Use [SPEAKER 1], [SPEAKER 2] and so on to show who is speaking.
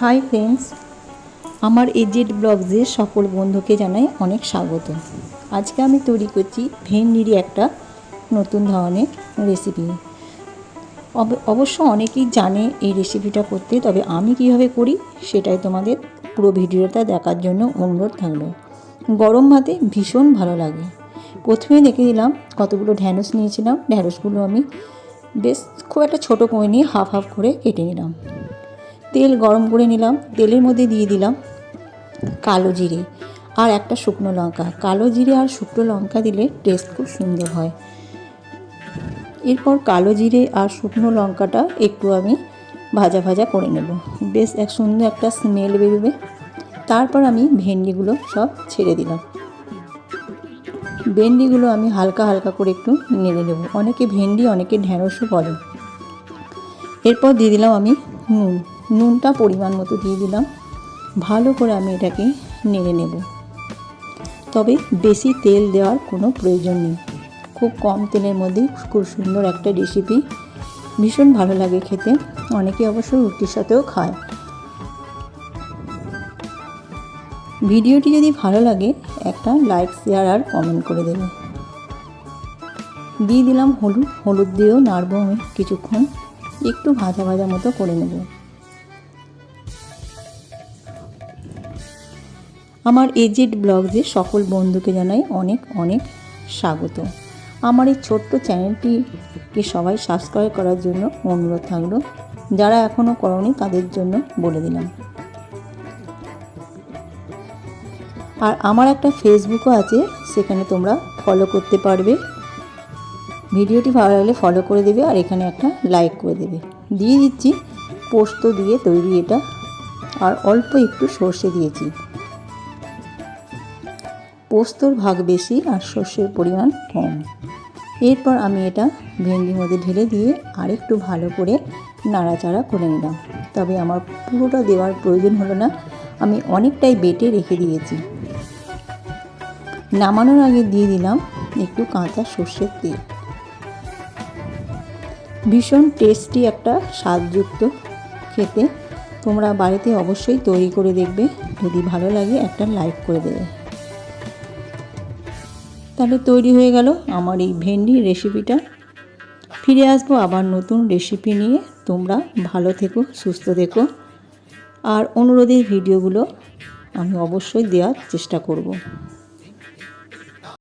[SPEAKER 1] High friends, আমার AZ ব্লগসে সকল বন্ধুকে জানাই অনেক স্বাগত। আজকে আমি তৈরি করছি ভেন্ডিরই একটা নতুন ধরনের রেসিপি অব- অবশ্য অনেকেই জানে এই রেসিপিটা করতে, তবে আমি কীভাবে করি সেটাই তোমাদের পুরো ভিডিওটা দেখার জন্য অনুরোধ থাকল। গরম ভাতে ভীষণ ভালো লাগে। প্রথমে দেখে দিলাম কতগুলো ঢ্যাঁড়স নিয়েছিলাম। ঢ্যাঁড়সগুলো আমি বেশ খুব একটা ছোটো করে নিয়ে হাফ হাফ করে কেটে নিলাম। তেল গরম করে নিলাম, তেলের মধ্যে দিয়ে দিলাম কালো জিরে আর একটা শুকনো লঙ্কা। কালো জিরে আর শুকনো লঙ্কা দিলে টেস্ট খুব সুন্দর হয়। এরপর কালো জিরে আর শুকনো লঙ্কাটা একটু আমি ভাজা ভাজা করে নেব। বেশ এক সুন্দর একটা স্মেল বেরোবে। তারপর আমি ভেন্ডিগুলো সব ছেড়ে দিলাম। ভেন্ডিগুলো আমি হালকা হালকা করে একটু নেড়ে নেব। অনেকে ভেন্ডি, অনেকে ঢ্যাঁড়সও বলে। এরপর দিয়ে দিলাম আমি নুন। নুনটা পরিমাণ মতো দিয়ে দিলাম। ভালো করে আমি এটাকে নেড়ে নেব। তবে বেশি তেল দেওয়ার কোনো প্রয়োজন নেই। খুব কম তেলের মধ্যে খুব সুন্দর একটা রেসিপি ভীষণ ভালো লাগে খেতে। অনেকে অবশ্য রুটির সাথেও খায়। ভিডিওটি যদি ভালো লাগে, একটা লাইক শেয়ার আর কমেন্ট করে দেবে। দিয়ে দিলাম হলুদ। হলুদ দিয়েও নাড়বো আমি কিছুক্ষণ। একটু ভাজা ভাজা মতো করে নেব। আমার এজেড ব্লগসে সকল বন্ধুকে জানাই অনেক অনেক স্বাগত। আমার এই ছোট্ট চ্যানেলটিকে সবাই সাবস্ক্রাইব করার জন্য অনুরোধ থাকল। যারা এখনও করনি, তাদের জন্য বলে দিলাম। আর আমার একটা ফেসবুকও আছে, সেখানে তোমরা ফলো করতে পারবে। ভিডিওটি ভালো লাগলে ফলো করে দেবে আর এখানে একটা লাইক করে দেবে। দিয়ে দিচ্ছি পোস্ত দিয়ে তৈরি এটা। আর অল্প একটু সর্ষে দিয়েছি। পোস্তর ভাগ বেশি আর সর্ষের পরিমাণ কম। এরপর আমি এটা ভেন্ডির মধ্যে ঢেলে দিয়ে আরেকটু ভালো করে নাড়াচাড়া করে নিলাম। তবে আমার পুরোটা দেওয়ার প্রয়োজন হলো না, আমি অনেকটাই বেটে রেখে দিয়েছি। নামানোর আগে দিয়ে দিলাম একটু কাঁচা সর্ষের তেল। ভীষণ টেস্টি একটা স্বাদযুক্ত খেতে। তোমরা বাড়িতে অবশ্যই তৈরি করে দেখবে। যদি ভালো লাগে একটা লাইক করে দেবে। তাহলে তৈরি হয়ে গেল আমার এই ভেন্ডি রেসিপিটা। ফিরে আসব আবার নতুন রেসিপি নিয়ে। তোমরা ভালো থেকো, সুস্থ থেকো। আর অনুরোধের ভিডিওগুলো আমি অবশ্যই দেওয়ার চেষ্টা করব।